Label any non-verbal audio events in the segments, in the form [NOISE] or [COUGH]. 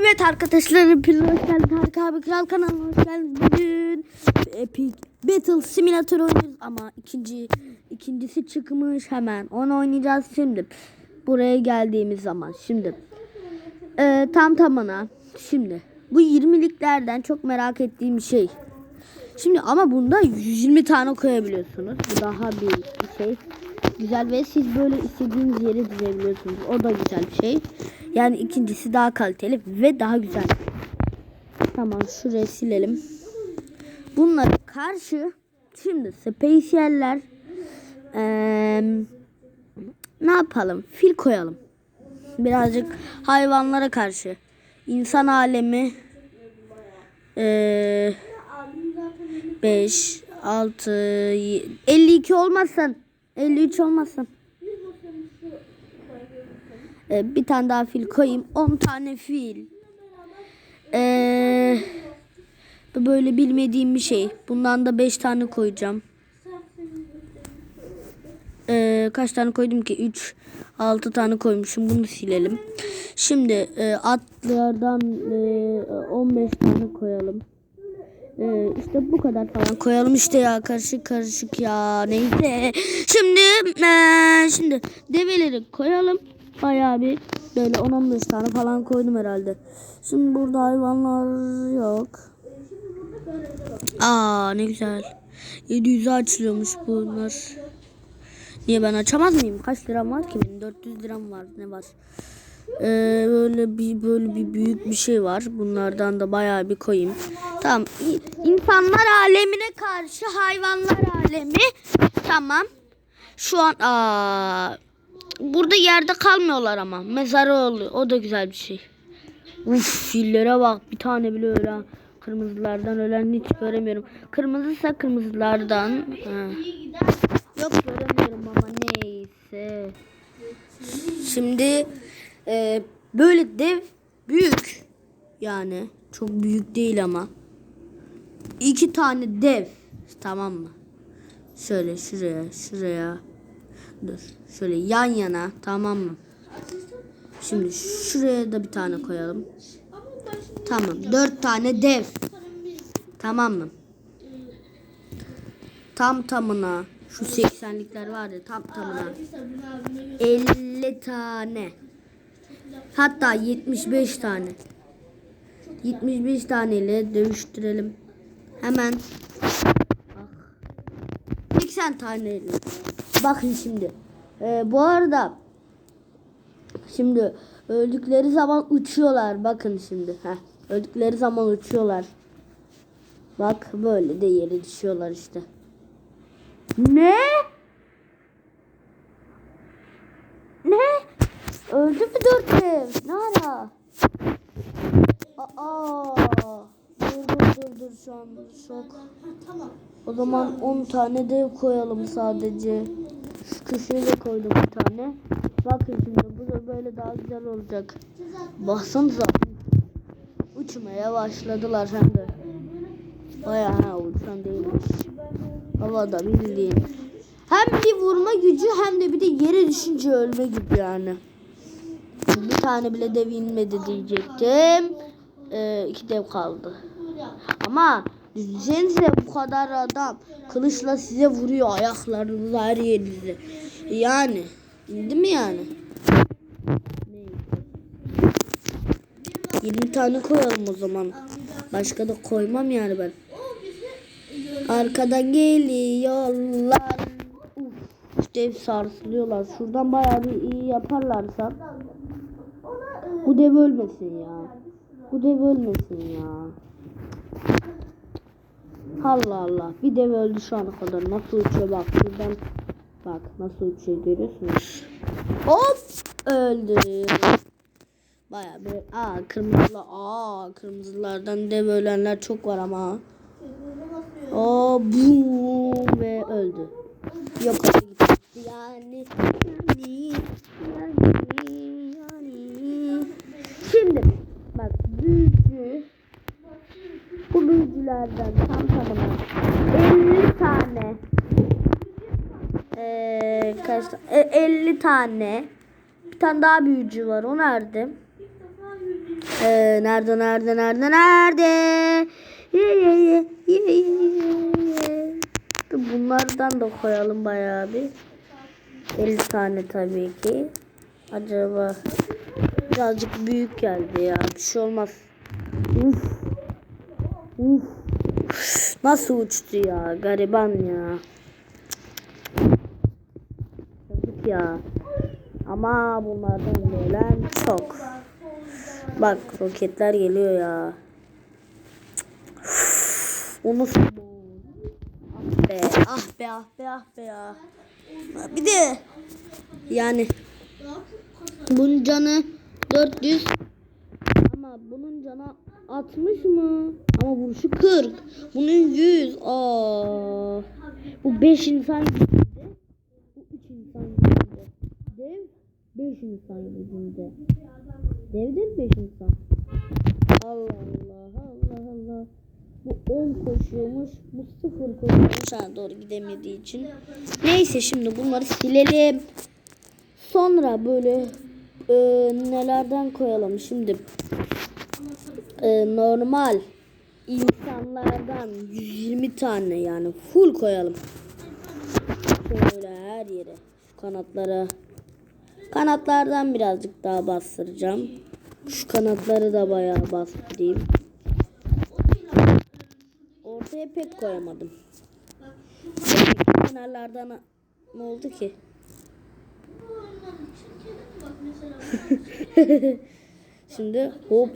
Evet arkadaşlar hepiniz hoş geldiniz. Tarık abi Kral kanalına hoş geldiniz. Bugün Epic Battle Simulator oynuyoruz ama ikinci ikincisi çıkmış hemen. Onu oynayacağız şimdi. Buraya geldiğimiz zaman şimdi. Ee, tam tamına şimdi. Bu 20'liklerden çok merak ettiğim şey. Şimdi ama bunda 120 tane koyabiliyorsunuz. Bu daha bir şey. Güzel ve siz böyle istediğiniz yere dizebiliyorsunuz. O da güzel bir şey. Yani ikincisi daha kaliteli ve daha güzel. Tamam şurayı silelim. Bunlara karşı şimdi spesyaller eee, ne yapalım? Fil koyalım. Birazcık hayvanlara karşı. İnsan alemi eee 5, 6, 52 olmazsan 53 olmazsan. Ee, bir tane daha fil koyayım. 10 tane fil. Ee, böyle bilmediğim bir şey. Bundan da 5 tane koyacağım. Ee, kaç tane koydum ki? 3, 6 tane koymuşum. Bunu silelim. Şimdi e, atlardan e, 15 tane koyalım. Ee, işte bu kadar falan koyalım işte ya karışık karışık ya neyse. Şimdi ee, şimdi develeri koyalım. Bayağı bir böyle 10-15 tane falan koydum herhalde. Şimdi burada hayvanlar yok. Aa ne güzel. 700'e açılıyormuş bunlar. Niye ben açamaz mıyım? Kaç liram var ki benim? 400 liram var. Ne var? Ee, böyle bir böyle bir büyük bir şey var. Bunlardan da bayağı bir koyayım. Tamam. İnsanlar alemine karşı hayvanlar alemi. Tamam. Şu an aa, burada yerde kalmıyorlar ama. Mezarı oluyor. O da güzel bir şey. Uf fillere bak. Bir tane bile öyle. Kırmızılardan ölen hiç göremiyorum. Kırmızıysa kırmızılardan. Ha. Yok göremiyorum ama neyse. Şimdi e, böyle dev büyük yani çok büyük değil ama iki tane dev tamam mı? Şöyle şuraya şuraya dur şöyle yan yana tamam mı? Şimdi şuraya da bir tane koyalım. Tamam dört tane dev tamam mı? Tam tamına şu 80'likler var ya tam tamına 50 tane. Hatta 75 tane. 75 taneyle dövüştürelim. Hemen. Bak. 80 taneyle. Bakın şimdi. Ee, bu arada şimdi öldükleri zaman uçuyorlar. Bakın şimdi. Heh. Öldükleri zaman uçuyorlar. Bak böyle de yere düşüyorlar işte. Ne? Ne? Öldü mü dört? Ne ara? Aa. Dur dur dur şu an şok. O zaman 10 tane de koyalım sadece. Şu köşeye de koydum bir tane. Bakın şimdi bu da böyle daha güzel olacak. Baksanıza. Uçmaya başladılar hem de. Bayağı ha uçan değilmiş. Havada bildiğin. Hem bir vurma gücü hem de bir de yere düşünce ölme gibi yani. Bir tane bile dev inmedi diyecektim. Ee, iki dev kaldı. Ama düşünsenize bu kadar adam kılıçla size vuruyor ayaklarınızı her yerinizi. Yani indi mi yani? Neyse. 20 tane koyalım o zaman. Başka da koymam yani ben. Arkadan geliyorlar. Uf, işte hep sarsılıyorlar. Şuradan bayağı bir iyi yaparlarsa. Bu dev ölmesin ya. Bu dev ölmesin ya. Allah Allah. Bir dev öldü şu ana kadar. Nasıl uçuyor bak. Şuradan bak nasıl uçuyor görüyorsunuz. Hop öldü. Bayağı bir aa kırmızılar aa kırmızılardan dev ölenler çok var ama. O bum ve öldü. Yok gitti. Yani yani yani yani. Şimdi bak büyücü bu büyücülerden tam tamına 50 tane ee, kaç e, 50 tane bir tane daha büyücü var o nerede? Ee, nerede nerede nerede nerede? Ye, ye, ye, ye, ye. Bunlardan da koyalım bayağı bir. 50 tane tabii ki. Acaba birazcık büyük geldi ya. Bir şey olmaz. Uf. Uf. Nasıl uçtu ya? Gariban ya. Yazık ya. Ama bunlardan gelen çok. Bak roketler geliyor ya. Onu ah be ah be ah be ah be ya. Bir de yani bunun canı 400 ama bunun canı 60 mı? Ama vuruşu 40. Bunun 100. Aa. Bu 5 insan gücünde. Bu 3 insan gücünde. Dev 5 insan gücünde. Dev de 5 insan. Allah Allah Allah Allah. Bu 10 koşuyormuş. Bu 0 koşuyormuş. Ha, doğru gidemediği için. Neyse şimdi bunları silelim. Sonra böyle e, nelerden koyalım şimdi. E, normal insanlardan 120 tane yani full koyalım. Şöyle her yere. Şu kanatlara. Kanatlardan birazcık daha bastıracağım. Şu kanatları da bayağı bastırayım. Ortaya pek koyamadım. Kenarlardan ne oldu ki? [LAUGHS] Şimdi hop.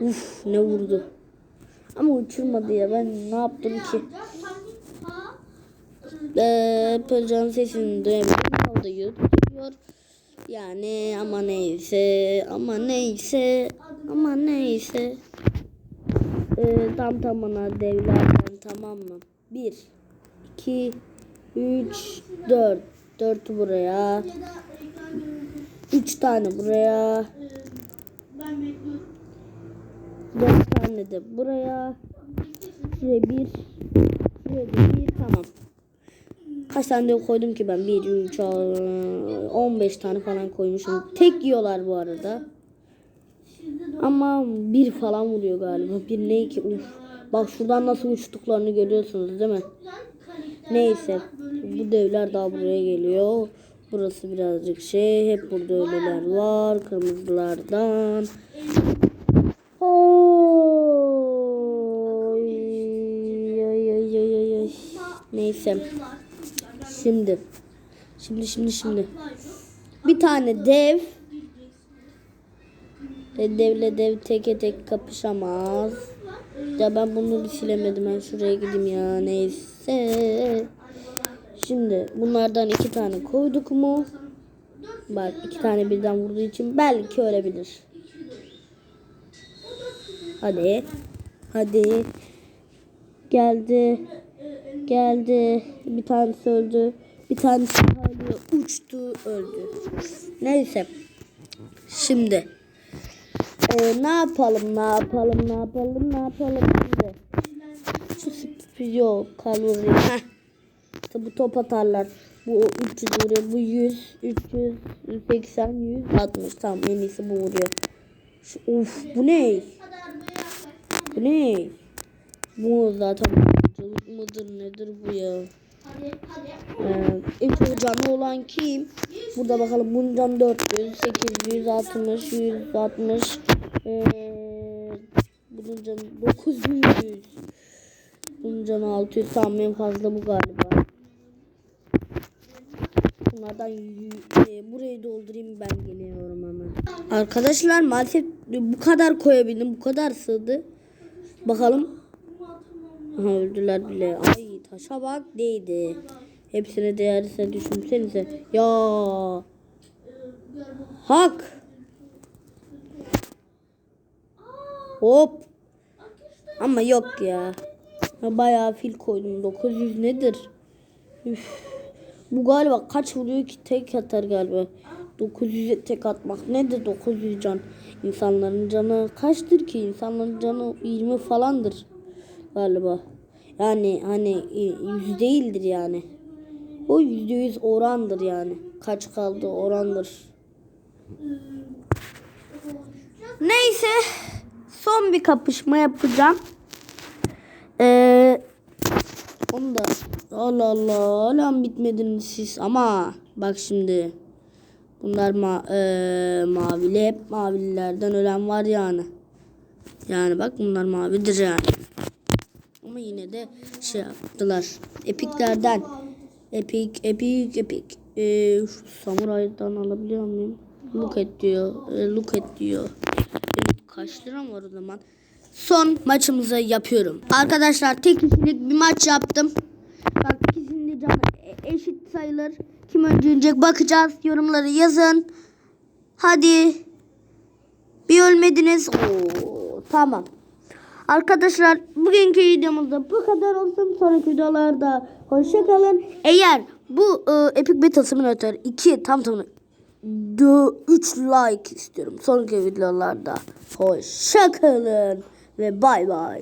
Uf ne vurdu. Ama uçurmadı ya ben ne yaptım ki? Ee, Pırcan sesini duyabilirim. Havada yürütüyor. Yani ama neyse ama neyse ama neyse. Ee, tam tamına devlerden tamam mı? 1 2 3 4 4 buraya 3 tane buraya 4 tane de buraya şuraya 1 şuraya da 1 tamam Kaç tane de koydum ki ben? 1, 3, 15 tane falan koymuşum. Tek yiyorlar bu arada. Ama bir falan vuruyor galiba. Bir ne ki? Uf. Bak şuradan nasıl uçtuklarını görüyorsunuz değil mi? Neyse. Bu devler daha buraya geliyor. Burası birazcık şey. Hep burada ölüler var. Kırmızılardan. Neyse. Şimdi. Şimdi şimdi şimdi. Bir tane dev. E, devle dev teke tek kapışamaz. Ya ben bunu bir silemedim. Ben şuraya gideyim ya. Neyse. Şimdi bunlardan iki tane koyduk mu? Bak iki tane birden vurduğu için belki ölebilir. Hadi. Hadi. Geldi. Geldi. Bir tanesi öldü. Bir tanesi hala uçtu öldü. Neyse. Şimdi. Ee, ne yapalım ne yapalım ne yapalım ne yapalım şimdi. Şu spiyo kalori. Heh. İşte bu top atarlar. Bu 300 vuruyor. Bu 100, 300, 180, 160. Tamam en iyisi bu vuruyor. Şu, of bu ne? Bu ne? Bu zaten çocuk mudur nedir bu ya? Ee, en çok canlı olan kim? Burada bakalım bunun canı 400, 800, 60, 160. Ee, bunun canı 900. Bunun canı 600. Tamam en fazla bu galiba. Bunlardan e, burayı doldurayım ben geliyorum hemen. Arkadaşlar maalesef bu kadar koyabildim. Bu kadar sığdı. Bakalım. Aha, öldüler bile. Ay taşa bak değdi. Hepsine değerse düşünsenize. Ya. Hak. Hop. Ama yok ya. Bayağı fil koydum. 900 nedir? Üf. Bu galiba kaç vuruyor ki tek atar galiba. 900'e tek atmak nedir 900 can? İnsanların canı kaçtır ki? İnsanların canı 20 falandır galiba. Yani hani e, yüz değildir yani. O yüzde yüz orandır yani. Kaç kaldı orandır. Neyse. Son bir kapışma yapacağım. Ee, onu da Allah Allah hala bitmediniz siz ama bak şimdi bunlar ma ee, mavili hep mavililerden ölen var yani. Yani bak bunlar mavidir yani. Ama yine de şey yaptılar. Epiklerden. Epik, epik, epik. Ee, şu samuraydan alabiliyor muyum? Look et diyor. Ee, look et diyor. Benim kaç liram var o zaman? Son maçımızı yapıyorum. Arkadaşlar tek kişilik bir maç yaptım. Bak ikisinin de e- eşit sayılır. Kim öldürecek bakacağız. Yorumları yazın. Hadi. Bir ölmediniz. Oo, tamam. Arkadaşlar bugünkü videomuzda bu kadar olsun. Sonraki videolarda hoşçakalın. Eğer bu e, Epic Battle Simulator 2 tam tamına 3 like istiyorum. Sonraki videolarda hoşçakalın ve bay bay.